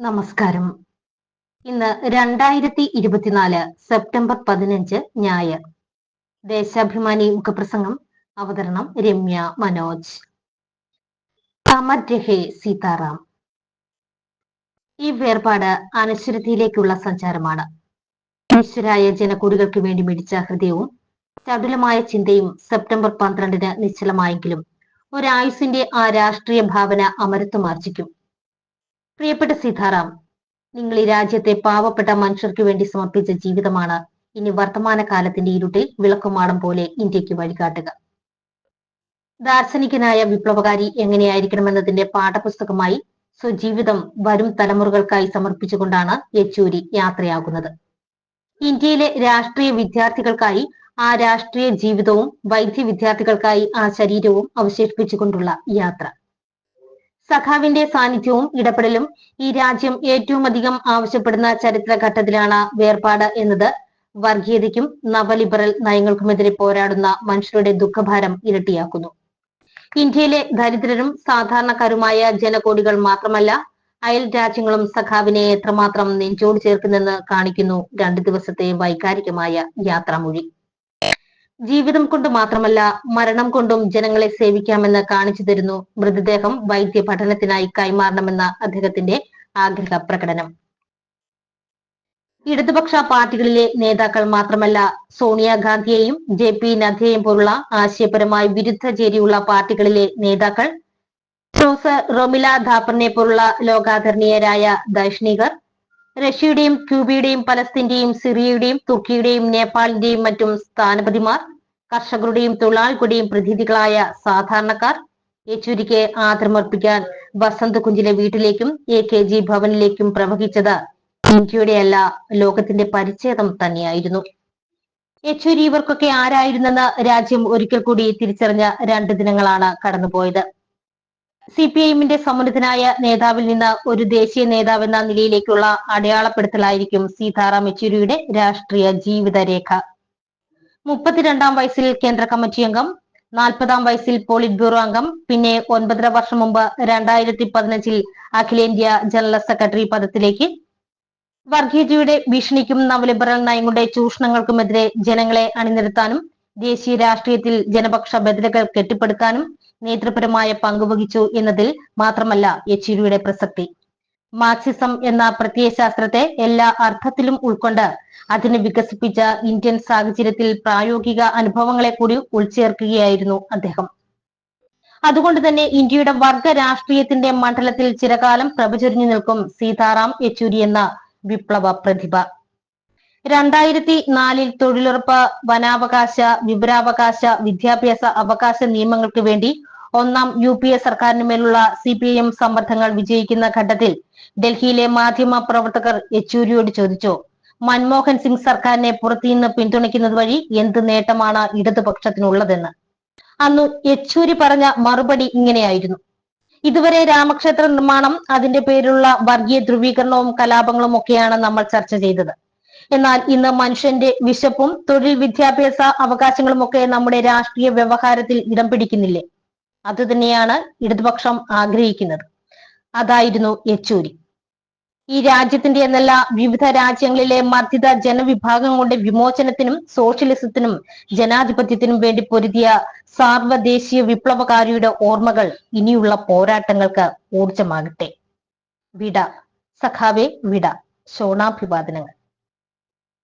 നമസ്കാരം. ഇന്ന് രണ്ടായിരത്തി ഇരുപത്തിനാല് സെപ്റ്റംബർ പതിനഞ്ച് ഞായർ. ദേശാഭിമാനി മുഖപ്രസംഗം അവതരണം രമ്യ മനോജ്. അമർ രഹേ സീതാറാം. ഈ വേർപാട് അനശ്വരതയിലേക്കുള്ള സഞ്ചാരമാണ്. ഈശ്വരായ ജനകൂടികൾക്ക് വേണ്ടി മിടിച്ച ഹൃദയവും ചടുലമായ ചിന്തയും സെപ്റ്റംബർ പന്ത്രണ്ടിന് നിശ്ചലമായെങ്കിലും ഒരായുസിന്റെ ആ രാഷ്ട്രീയ ഭാവന അമരത്വമാർജിക്കും പ്രിയപ്പെട്ട സീതാറാം നിങ്ങൾ ഈ രാജ്യത്തെ പാവപ്പെട്ട മനുഷ്യർക്ക് വേണ്ടി സമർപ്പിച്ച ജീവിതമാണ് ഇനി വർത്തമാന കാലത്തിന്റെ ഇരുട്ടിൽ വിളക്കുമാടം പോലെ ഇന്ത്യയ്ക്ക് വഴികാട്ടുക. ദാർശനികനായ വിപ്ലവകാരി എങ്ങനെയായിരിക്കണമെന്നതിന്റെ പാഠപുസ്തകമായി സ്വജീവിതം വരും തലമുറകൾക്കായി സമർപ്പിച്ചുകൊണ്ടാണ് യെച്ചൂരി യാത്രയാകുന്നത്. ഇന്ത്യയിലെ രാഷ്ട്രീയ വിദ്യാർത്ഥികൾക്കായി ആ രാഷ്ട്രീയ ജീവിതവും വൈദ്യ വിദ്യാർത്ഥികൾക്കായി ആ ശരീരവും അവശേഷിപ്പിച്ചുകൊണ്ടുള്ള യാത്ര. സഖാവിന്റെ സാന്നിധ്യവും ഇടപെടലും ഈ രാജ്യം ഏറ്റവും അധികം ആവശ്യപ്പെടുന്ന ചരിത്രഘട്ടത്തിലാണ് വേർപാട് എന്നത്. വർഗീയതയ്ക്കും നവലിബറൽ നയങ്ങൾക്കുമെതിരെ പോരാടുന്ന മനുഷ്യരുടെ ദുഃഖഭാരം ഇരട്ടിയാക്കുന്നു. ഇന്ത്യയിലെ ദരിദ്രരും സാധാരണക്കാരുമായ ജനകോടികൾ മാത്രമല്ല അയൽ രാജ്യങ്ങളും സഖാവിനെ എത്രമാത്രം നെഞ്ചോട് ചേർക്കുന്നെന്ന് കാണിക്കുന്നു രണ്ടു ദിവസത്തെ വൈകാരികമായ യാത്രാമൊഴി. ജീവിതം കൊണ്ട് മാത്രമല്ല മരണം കൊണ്ടും ജനങ്ങളെ സേവിക്കാമെന്ന് കാണിച്ചു തരുന്നു മൃതദേഹം വൈദ്യ പഠനത്തിനായി കൈമാറണമെന്ന അദ്ദേഹത്തിന്റെ ആഗ്രഹ പ്രകടനം. ഇടതുപക്ഷ പാർട്ടികളിലെ നേതാക്കൾ മാത്രമല്ല സോണിയാഗാന്ധിയെയും ജെ പി നദ്ദയെയും പോലുള്ള ആശയപരമായി വിരുദ്ധ ചേരിയുള്ള പാർട്ടികളിലെ നേതാക്കൾ പ്രൊഫസർ റൊമില ധാപ്പറിനെ പോലുള്ള ലോകാദരണീയരായ ദൈഷ്ണികർ റഷ്യയുടെയും ക്യൂബയുടെയും പലസ്തീന്റെയും സിറിയയുടെയും തുർക്കിയുടെയും നേപ്പാളിന്റെയും മറ്റും സ്ഥാനപതിമാർ കർഷകരുടെയും തൊഴിലാളികളുടെയും പ്രതിനിധികളായ സാധാരണക്കാർ യെച്ചൂരിക്ക് ആദരമർപ്പിക്കാൻ വസന്തകുഞ്ചിലെ വീട്ടിലേക്കും എ കെ ജി ഭവനിലേക്കും പ്രവഹിച്ചത് ഇന്ത്യയുടെ അല്ല ലോകത്തിന്റെ പരിച്ഛേദം തന്നെയായിരുന്നു. യെച്ചൂരി ഇവർക്കൊക്കെ ആരായിരുന്നെന്ന് രാജ്യം ഒരിക്കൽ കൂടി തിരിച്ചറിഞ്ഞ രണ്ട് ദിനങ്ങളാണ് കടന്നുപോയത്. സി പി ഐഎമ്മിന്റെ സമുന്നതനായ നേതാവിൽ നിന്ന് ഒരു ദേശീയ നേതാവെന്ന നിലയിലേക്കുള്ള അടയാളപ്പെടുത്തലായിരിക്കും സീതാറാം യെച്ചൂരിയുടെ രാഷ്ട്രീയ ജീവിതരേഖ. മുപ്പത്തിരണ്ടാം വയസ്സിൽ കേന്ദ്ര കമ്മിറ്റി അംഗം നാൽപ്പതാം വയസ്സിൽ പോളിറ്റ് ബ്യൂറോ അംഗം പിന്നെ ഒൻപതര വർഷം മുമ്പ് രണ്ടായിരത്തി പതിനഞ്ചിൽ അഖിലേന്ത്യാ ജനറൽ സെക്രട്ടറി പദത്തിലേക്ക് വർഗീയതയുടെ ഭീഷണിക്കും നവലിബറൽ നയങ്ങളുടെ ചൂഷണങ്ങൾക്കുമെതിരെ ജനങ്ങളെ അണിനിരത്താനും ദേശീയ രാഷ്ട്രീയത്തിൽ ജനപക്ഷ ബദലുകൾ കെട്ടിപ്പടുക്കാനും നേതൃപരമായ പങ്കുവഹിച്ചു എന്നതിൽ മാത്രമല്ല യെച്ചൂരിയുടെ പ്രസക്തി. മാർക്സിസം എന്ന പ്രത്യയശാസ്ത്രത്തെ എല്ലാ അർത്ഥത്തിലും ഉൾക്കൊണ്ട് അതിനെ വികസിപ്പിച്ച ഇന്ത്യൻ സാഹചര്യത്തിൽ പ്രായോഗിക അനുഭവങ്ങളെ കൂടി ഉൾച്ചേർക്കുകയായിരുന്നു അദ്ദേഹം. അതുകൊണ്ട് തന്നെ ഇന്ത്യയുടെ വർഗ രാഷ്ട്രീയത്തിന്റെ മണ്ഡലത്തിൽ ചിരകാലം പ്രഭചൊരിഞ്ഞു നിൽക്കും സീതാറാം യെച്ചൂരി എന്ന വിപ്ലവ പ്രതിഭ. രണ്ടായിരത്തി നാലിൽ തൊഴിലുറപ്പ് വനാവകാശ വിവരാവകാശ വിദ്യാഭ്യാസ അവകാശ നിയമങ്ങൾക്ക് വേണ്ടി ഒന്നാം യു പി എ സർക്കാരിന് മേലുള്ള സി പി ഐ എം സമ്മർദ്ദങ്ങൾ വിജയിക്കുന്ന ഘട്ടത്തിൽ ഡൽഹിയിലെ മാധ്യമ പ്രവർത്തകർ യെച്ചൂരിയോട് ചോദിച്ചു. മൻമോഹൻ സിംഗ് സർക്കാരിനെ പുറത്തുനിന്ന് പിന്തുണയ്ക്കുന്നത് വഴി എന്ത് നേട്ടമാണ് ഇടതുപക്ഷത്തിനുള്ളതെന്ന്. അന്ന് യെച്ചൂരി പറഞ്ഞ മറുപടി ഇങ്ങനെയായിരുന്നു. ഇതുവരെ രാമക്ഷേത്ര നിർമ്മാണം അതിന്റെ പേരിലുള്ള വർഗീയ ധ്രുവീകരണവും കലാപങ്ങളും ഒക്കെയാണ് നമ്മൾ ചർച്ച ചെയ്തത്. എന്നാൽ ഇന്ന് മനുഷ്യന്റെ വിശപ്പും തൊഴിൽ വിദ്യാഭ്യാസ അവകാശങ്ങളും ഒക്കെ നമ്മുടെ രാഷ്ട്രീയ വ്യവഹാരത്തിൽ ഇടം പിടിക്കുന്നില്ലേ? അതുതന്നെയാണ് ഇടതുപക്ഷം ആഗ്രഹിക്കുന്നത്. അതായിരുന്നു യെച്ചൂരി. ഈ രാജ്യത്തിന്റെ എന്നല്ല വിവിധ രാജ്യങ്ങളിലെ മർദ്ദിത ജനവിഭാഗങ്ങളുടെ വിമോചനത്തിനും സോഷ്യലിസത്തിനും ജനാധിപത്യത്തിനും വേണ്ടി പൊരുതിയ സാർവദേശീയ വിപ്ലവകാരിയുടെ ഓർമ്മകൾ ഇനിയുള്ള പോരാട്ടങ്ങൾക്ക് ഊർജമാകട്ടെ വിട. സഖാവെ വിട. ശോണാഭിവാദനങ്ങൾ.